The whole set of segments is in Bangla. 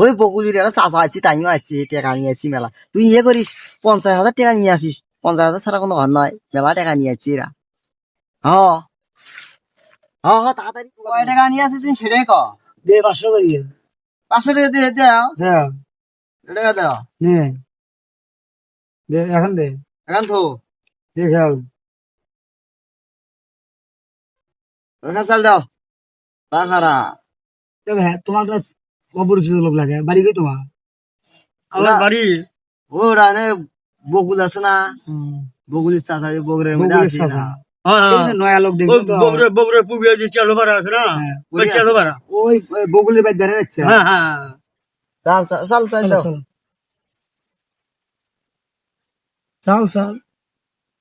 ওই বকুলির একটা চাষা আছি তাইও আসছি টাকা নিয়ে আসছি মেলা। তুই ইয়ে করিস পঞ্চাশ হাজার টাকা নিয়ে আসিস। পঞ্চাশ হাজার ছাড়া কোনো ঘর নয় মেলা টাকা নিয়ে আসছি এরা। হ। হ তাড়াতাড়ি কয় টাকা নিয়ে আসিস তুই সেটাই ক দে পাঁচশো করি পাঁচশো টাকা দিয়ে দাও হ্যাঁ। টাকা দাও নে। দে এখন দে। এখন তো দে খেয়াল। চাল দাও। তাহারা তবে হ্যাঁ তোমার অপরিচিত লোক লাগে। বাড়ি কই তোমার? আমার বাড়ি ওরা নে বকুল আছে না? বকুলের চাষা বগুড়ের মধ্যে আছে না? নয়া লোক দেখবে তো। বগুড়া বগুড়া যে চালু ভাড়া আছে না? হ্যাঁ, ওই চালু ভাড়া। ওই ওই বগুলের বাইক ধরে রাখছে। হ্যাঁ হ্যাঁ। চাল চাল চাল চাল চলো,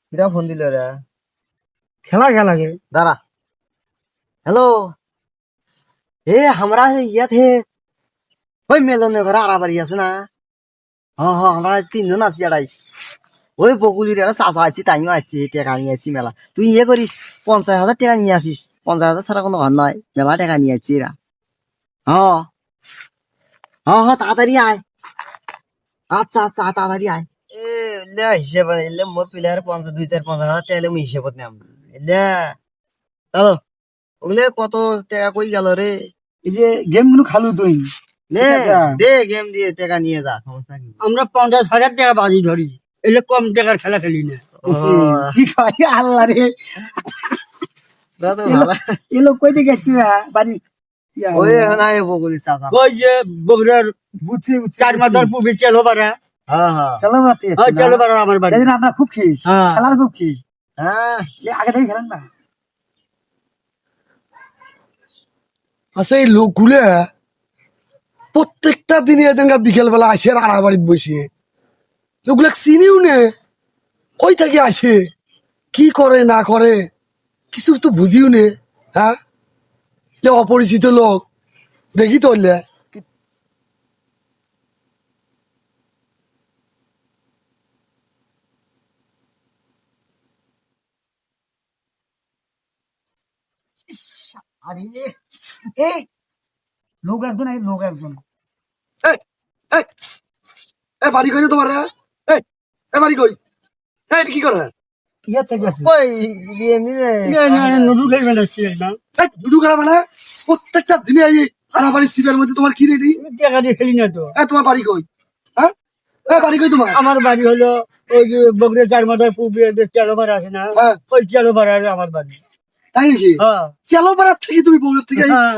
কিরা ফোন দিল রে? খেলা খেলা গে দাঁড়া। হ্যালো? এ আমরা ইয়াত হে। ওই মেলনে ঘরে আড়াবাড়ি আছে না হ হ আমরা তিনজন আছি আড়াই ওই বকুলির একটা চাষা আছি তাইও আসছি টেকা নিয়ে আসছি মেলা তুই ইয়ে করিস পঞ্চাশ হাজার টাকা নিয়ে আসিস পঞ্চাশ হাজার ছাড়া কোনো ঘর নয় মেলা টাকা নিয়ে আসছি এরা হ হ হ তাড়াতাড়ি আয় আচ্ছা আচ্ছা তাড়াতাড়ি আয় হিসেব এলে মোর প্লেয়ার পঞ্চাশ দুই চার পঞ্চাশ হাজার টাকা এলে মুই হিসেবত নাম এলে চলো ওগুলো কত টাকা কই গেল রে এই যে গেমগুলো খালু তুই নে দে গেম দিয়ে টাকা নিয়ে যা সমস্যা কি? আমরা পঞ্চাশ হাজার টাকা বাজি ধরি এলে কম টাকার খেলা খেলি না। কি খাই আল্লাহ রে। বাড়ি চাচা। ওই যে বগুড়ার বুঝছি পুবি চালু হ্যাঁ হ্যাঁ। চলো হ্যাঁ চালু আমার বাড়ি। সেদিন আপনার খুব খেয়ে হ্যাঁ। খেলার খুব খেয়ে হ্যাঁ। আগে থেকে খেলেন না? আচ্ছা এই লোকগুলো প্রত্যেকটা দিনে এদিনকা বিকেল বেলা আসে আর আড়া বাড়িতে বসে। লোকগুলো চিনিও নে। কই থেকে আসে? কি করে, না করে? কিছু তো বুঝিও নে হ্যাঁ? অপরিচিত লোক। দেখি তো লোক একজন লোক একজন। এই বাড়ি কই তোমার রে? এই এই বাড়ি কই? এই কি করে? ইয়ে থেকে কই এমনি রে? নুডু খেয়ে বেড়াচ্ছি না এই দুদু খেলা প্রত্যেকটা দিনে এই মধ্যে তোমার কি রেডি? টাকা দিয়ে খেলি না তো। এই তোমার বাড়ি কই? হ্যাঁ? এই বাড়ি কই তোমার? আমার বাড়ি হলো ওই যে বগুড়া চার মাথার পুবি ভাড়া আছে না হ্যাঁ। ওই চালু ভাড়া আমার বাড়ি। তাই নাকি? হ্যাঁ। চেলো পাড়ার থেকে তুমি বউর থেকে হ্যাঁ।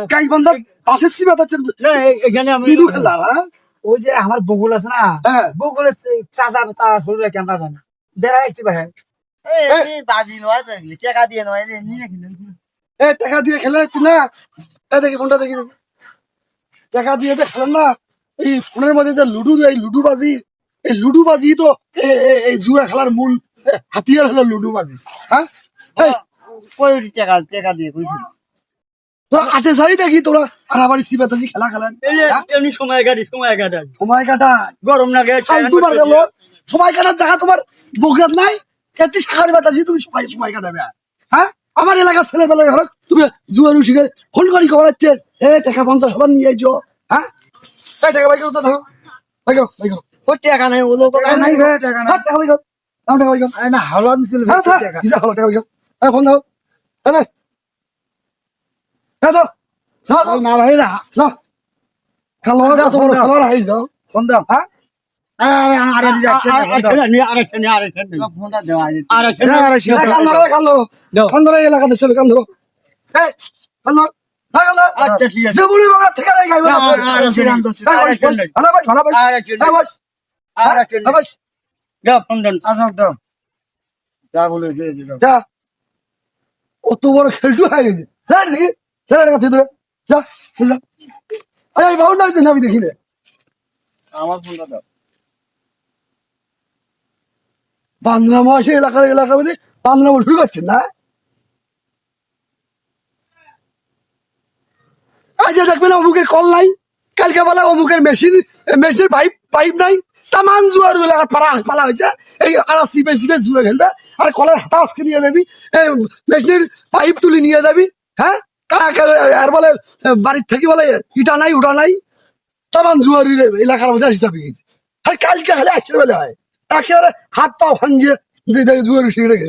পাশের সিমা যাচ্ছেন এখানে আমি লুডু খেলা হ্যাঁ? ওই যে আমার বগুল আছে না হ্যাঁ বগুলের চাচা চাচা শুরু ক্যামেরা দেন বেড়াইছি ভাই বাজি নয় টাকা দিয়ে নয় রেখে দেন। এ টাকা দিয়ে খেলে যাচ্ছি না এ দেখি ফোনটা দেখি। টাকা দিয়ে তো খেলেন না এই ফোনের মধ্যে যে লুডু এই লুডু বাজি এই লুডু বাজি তো এই জুয়া খেলার মূল হাতিয়ার হলো লুডু বাজি হ্যাঁ কই টাকা টাকা দিয়ে কই? তোরা আটে সারি দেখি তোরা আড়াবাড়ি সিবা থাকি খেলা খেলেন। এই যে এমনি সময় কাটি সময় কাটাই। সময় কাটা গরম লাগে ফালতু বার গেল। সময় কাটার জায়গা তোমার বগুড়াত নাই। এতে সাকারি বাতাসি তুমি সময় সময় কাটাবে হ্যাঁ? আমার এলাকার ছেলে পেলে ঘর তুমি জুয়ার শিখে ফোন করি করাচ্ছে এ টাকা পঞ্চাশ হাজার নিয়ে আইছো হ্যাঁ? এই টাকা বাইক তো দাও। বাইক বাইক ওই টাকা নাই ও লোক টাকা নাই। ভাই টাকা নাই। টাকা বাইক দাও টাকা বাইক না হাওলা মিছিল হ্যাঁ টাকা। হলো টাকা বাইক হ্যাঁ ফোন দাও। হ্যাঁ দে। হ্যাঁ দাও দাও দাও না ভাই না দাও খেলো তোমার খেলো হাই দাও ফোন দাও হ্যাঁ হ্যাঁ, হ্যাঁ। আচ্ছা ঠিক আছে যে বুড়ি আচ্ছা বলে। যা। অত বড় খেলটু হয়ে গেছে দেখি কাছে ধরে যা যা। আরে এই বাবু নাই আমি দেখি না আমার ফোনটা দাও। বান্দরা মাসে এলাকার এলাকার মধ্যে বান্দরা মাস ঢুকাচ্ছেন না? আজ দেখবেন অমুকের কল নাই কালকে বেলা অমুকের মেশিন মেশিনের পাইপ পাইপ নাই তামান জুয়ার এলাকাত পারা পালা হয়েছে। এই আর সিপে সিপে জুয়ে খেলবে আর কলের হাতা আটকে নিয়ে যাবি মেশিনের পাইপ তুলে নিয়ে যাবি হ্যাঁ? আর বলে বাড়ির থেকে বলে ইটা নাই উটা নাই তামান জুয়ারি এলাকার মধ্যে হিসাবে গেছে আর কালকে হলে আসলে বেলা হয় একেবারে হাত পা ভাঙিয়ে জুয়ারি শিখে রেখে